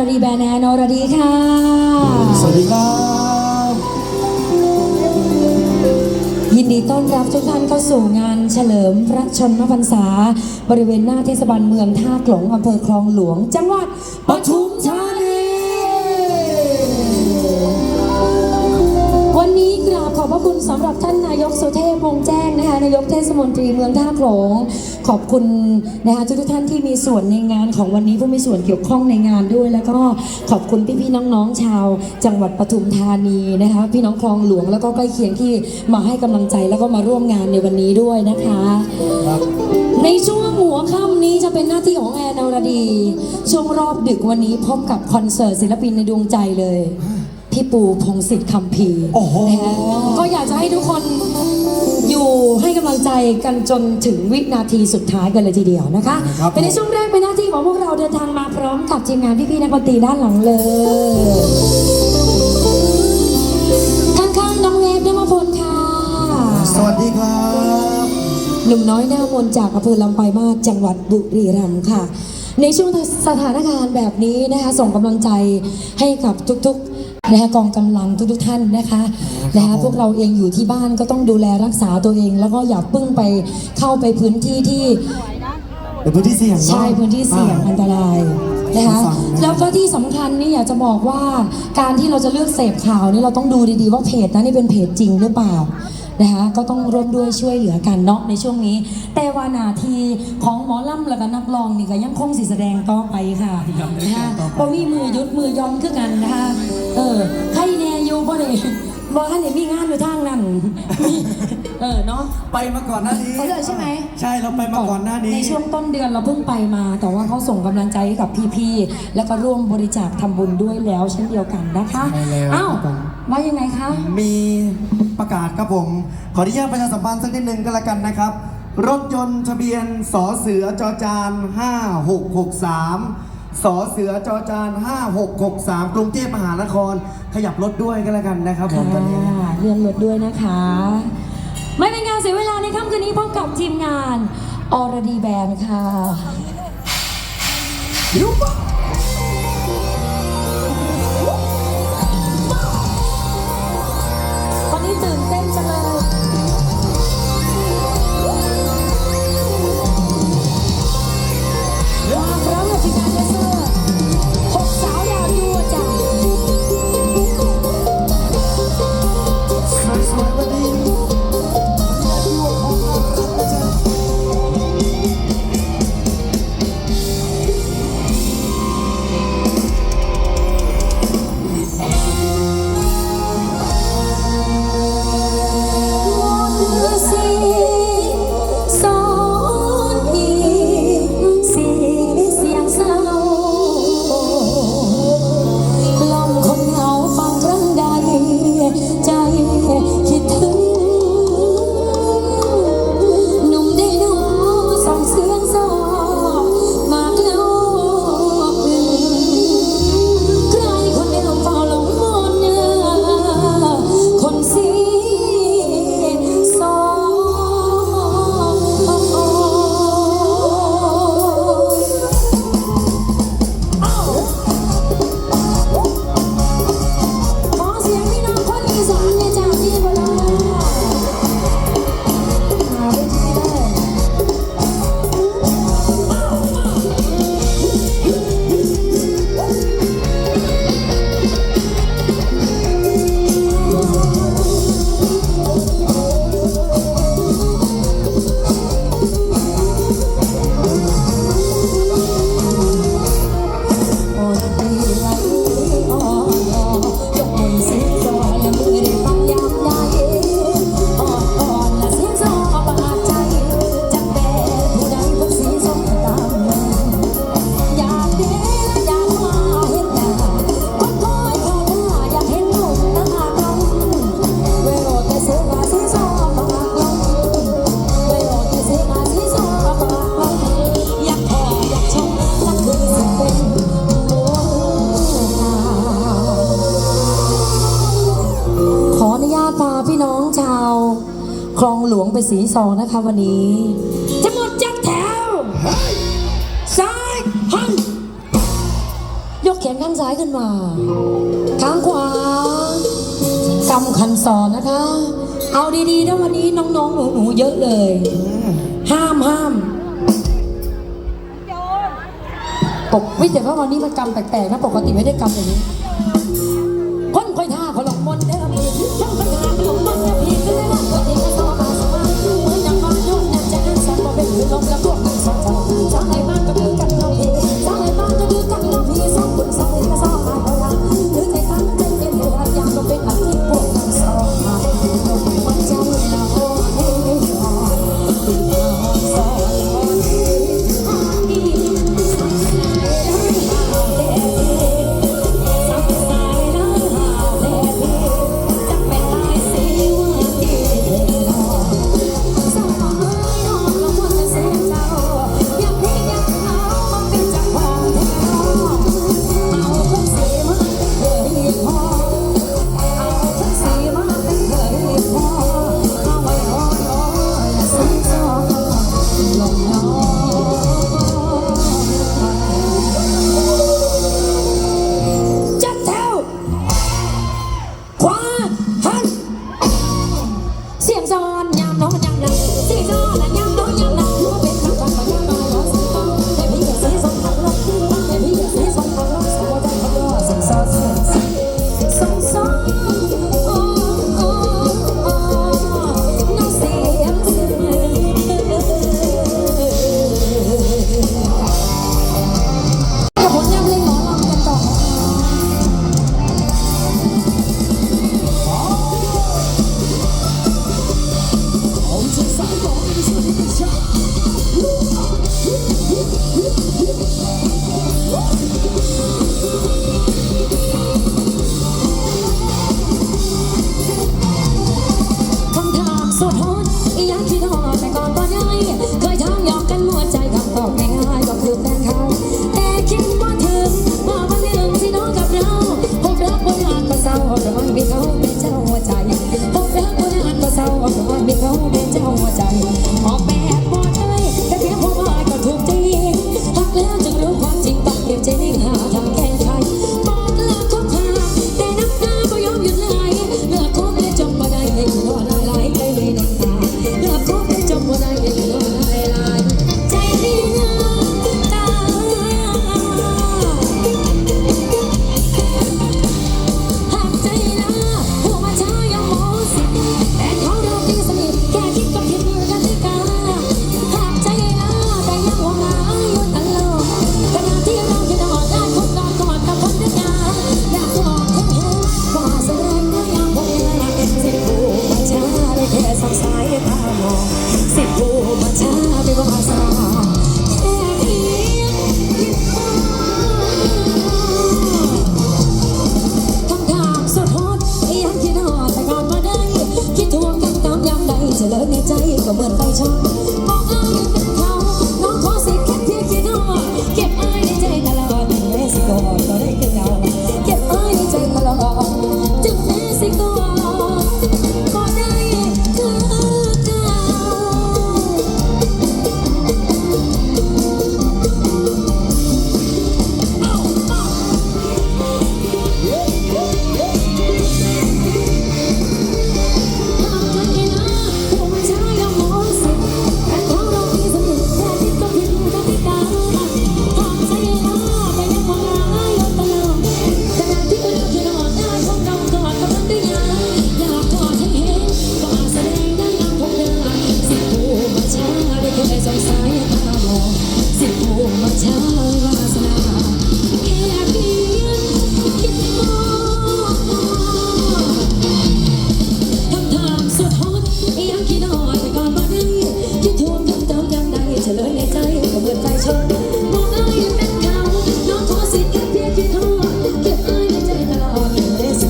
รดีแบรนด์แอนอรดีค่ะ สวัสดีครับ ยินดีต้อนรับทุกท่านเข้าสู่งานเฉลิมพระชนมพรรษา บริเวณหน้าเทศบาลเมืองท่าขลงอำเภอคลองหลวง จังหวัดปทุมธานี วันนี้กราบขอบพระคุณสำหรับท่านนายกสุเทพวงแจ้งนะคะนายกเทศมนตรีเมืองท่าโขลง ขอบคุณนะคะทุกๆท่านที่มีส่วนในงานของวันนี้ผู้มีส่วนเกี่ยวข้องในงานด้วย แล้วก็ขอบคุณพี่ๆน้องๆชาว จังหวัดปทุมธานีนะคะพี่น้องคลองหลวงแล้วก็ใกล้เคียงที่มาให้กำลังใจแล้วก็มาร่วมงานในวันนี้ด้วยนะคะครับในช่วงหัวค่ำนี้จะเป็นหน้าที่ของแอนอรดี ช่วงรอบดึกวันนี้พบกับคอนเสิร์ตศิลปินในดวงใจเลย พี่ปูพงศิษฐ์คำพีร์โอ้โห นะคะก็อยากจะให้ทุกคนอยู่ให้กำลังใจกันจนถึงวินาทีสุดท้ายกันเลยทีเดียวนะคะครับเป็นในช่วงแรกเป็นหน้าที่ของพวกเราเดินทางมาพร้อมกับทีมงานพี่ๆนักดนตรีด้านหลังเลยข้างๆน้องเวฟนวพลค่ะ สวัสดีครับ หนุ่มน้อยหน้ามนต์จากอำเภอลำปลายมาศจังหวัดบุรีรัมย์ค่ะ ในช่วงสถานการณ์แบบนี้นะคะส่งกำลังใจให้กับทุกๆ นะคะกองกำลังทุกๆท่านนะคะนะคะพวกเราเองอยู่ที่บ้านก็ต้องดูแลรักษาตัวเอง แล้วก็อย่าเพิ่งไปเข้าไปพื้นที่ที่เป็นพื้นที่เสี่ยงเนอะใช่พื้นที่เสี่ยงอันตรายนะคะฟังนะแล้วก็ที่สำคัญนี่อยากจะบอกว่าการที่เราจะเลือกเสพข่าวนี่เราต้องดูดีๆว่าเพจนั้นนี่เป็นเพจจริงหรือเปล่า นะคะก็ต้องร่วมด้วยช่วยเหลือกันเนาะในช่วงนี้ แต่ว่าหนาทีของหมอลำและก็นักร้องนี่ก็ยังคงสิแสดงต่อไปค่ะนะคะบ่มีมือยุดมือยอมคือกันนะคะเออใครแน่อยู่บ่ได้บ่ท่านได้มีงานอยู่ทางนั้นมีเออเนาะไปมาก่อนหน้านี้ไปเลยใช่ไหมใช่เราไปมาก่อนหน้านี้ ในช่วงต้นเดือนเราเพิ่งไปมา แต่ว่าเขาส่งกำลังใจให้กับพี่ๆแล้วก็ร่วมบริจาคทำบุญด้วยแล้วเช่นเดียวกันนะคะใช่แล้วอ้าวครับผม ว่ายังไงคะ มีประกาศครับผม ขออนุญาตประชาสัมพันธ์สักนิดนึงก็แล้วกันนะครับ รถยนต์ทะเบียนสอเสือจอจาน 5663สอเสือจอจาน 5663 กรุงเทพมหานคร ขยับรถด้วยก็แล้วกันนะครับผมตอนนี้ค่ะเลื่อนรถด้วยนะคะ ไม่เป็นการเสียเวลาในค่ำคืนนี้พบกับทีมงานอรดีแบนด์ค่ะ ยุบ สีซองนะคะวันนี้ จะหมดจักแถวซ้ายหันยกแขนข้างซ้ายขึ้นมา ข้างขวากำคันสอนนะคะ เอาดีๆนะวันนี้น้องๆหนูๆเยอะเลย ห้ามห้ามปกวิแต่ว่าวันนี้มันกำแปลกๆนะปกติไม่ได้กำอย่างนี้คนคอยท่า สุดฮอตอยังที่ต้องอแต่ก่อน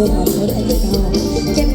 เทศออกให้พระเจ้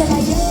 i Salayang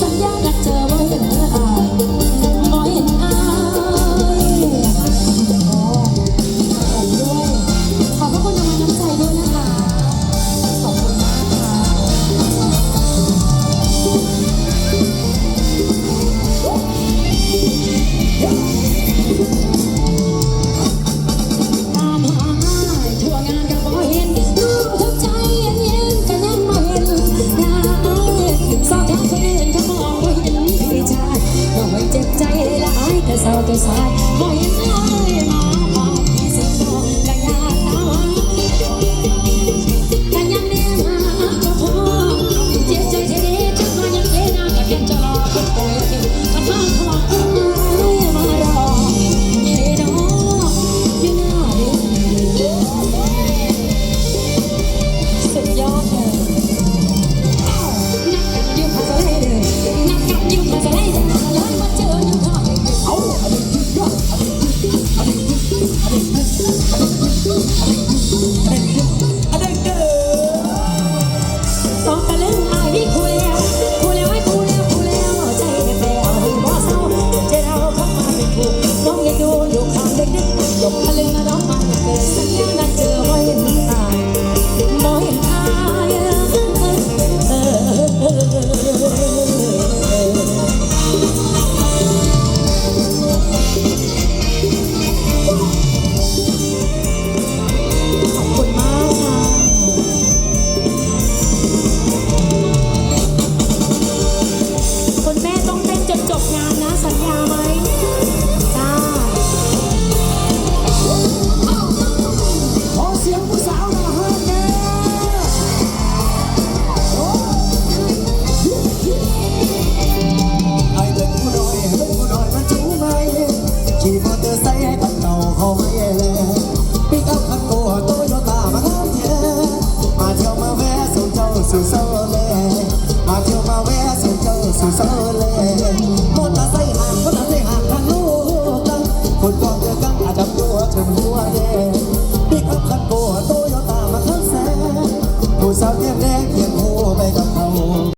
สัญญากับเธอว่าอย่างไร